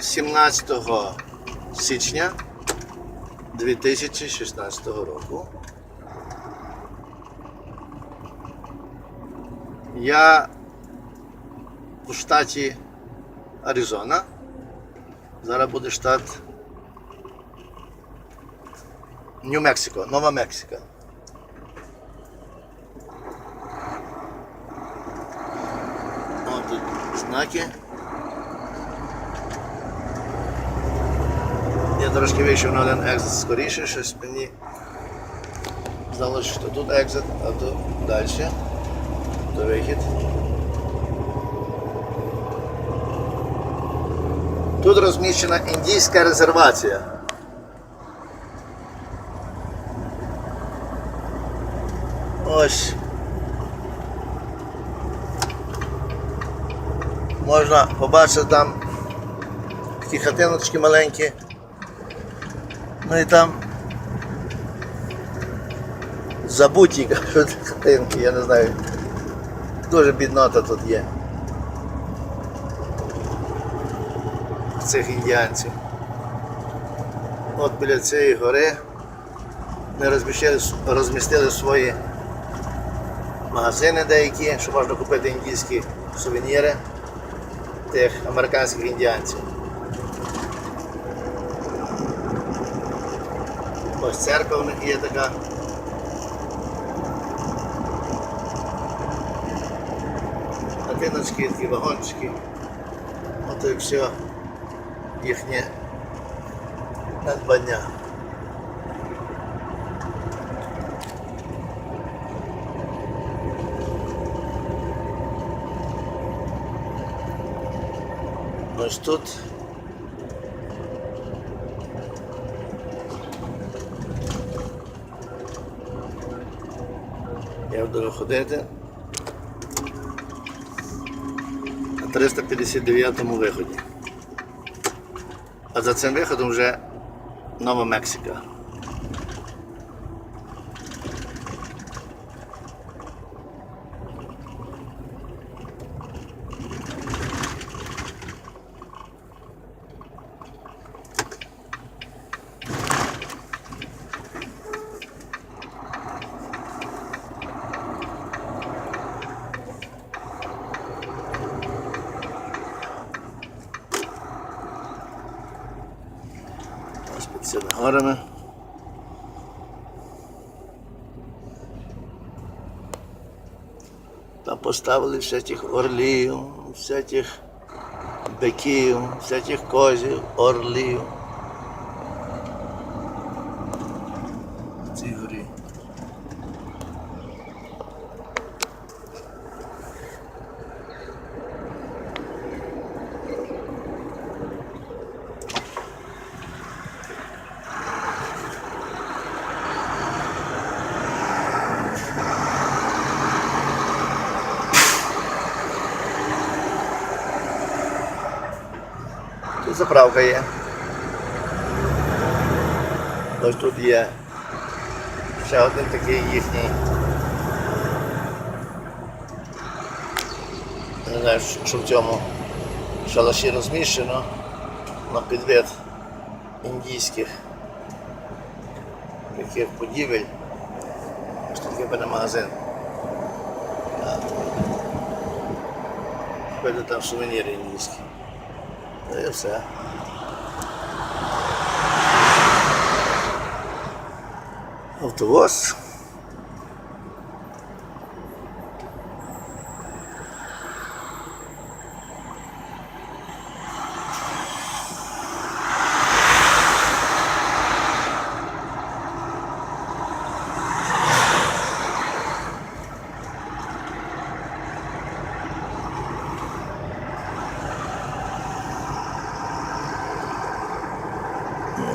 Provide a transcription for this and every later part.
17 січня 2016 року. Я у штаті Аризона. Зараз буде штат Нью-Мексико, Нова Мексика. От тут знаки. Я трошки вийшов на один екзит скоріше, щось мені здалося, що тут екзит, а тут далі. То вихід. Тут розміщена індійська резервація. Ось. Можна побачити там такі хатиночки маленькі. Ну і там забуті кажуть, хатинки, я не знаю. Дуже біднота тут є. Цих індіанців. От біля цієї гори ми розмістили, розмістили свої магазини деякі, що можна купити індійські сувеніри тих американських індіанців. Ось церква в них є така. Хатиночки, такі вагончики. Ото і все їхнє надбання. Ось тут я буду ходити на 359 виході. А за цим виходом вже Нова Мексика. Ось під цими горами. Там поставили всяких орлів, всяких биків, всяких козів, орлів. Заправка є. Ось тут є ще один такий їхній. Не знаю, що в цьому шалаші розміщено на підвид індійських таких будівель. Ось тут є магазин. Певно там сувеніри індійські. Та і все. Автовоз.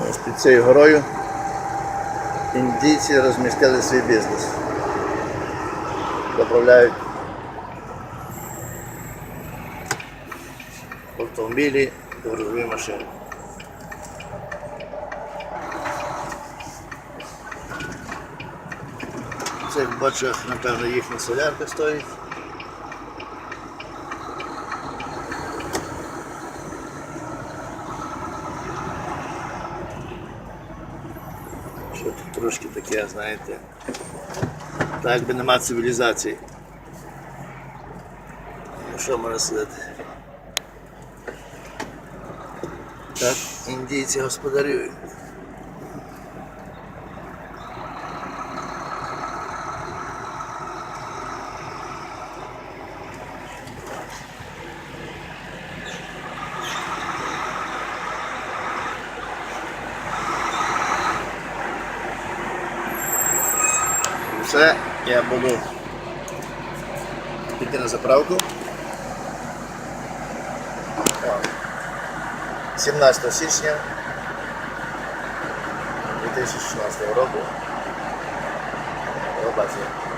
Ось під цією горою індійці розмістили свій бізнес. Заправляють автомобілі та грузові машини. Це як бачу, напевно, їхня солярка стоїть. Що тут трошки таке, знаєте. Так би нема цивілізації. Ну що можна сказати? Так, індійці господарюють. Все, я буду піти на заправку. 17 січня 2016 року. Побачення.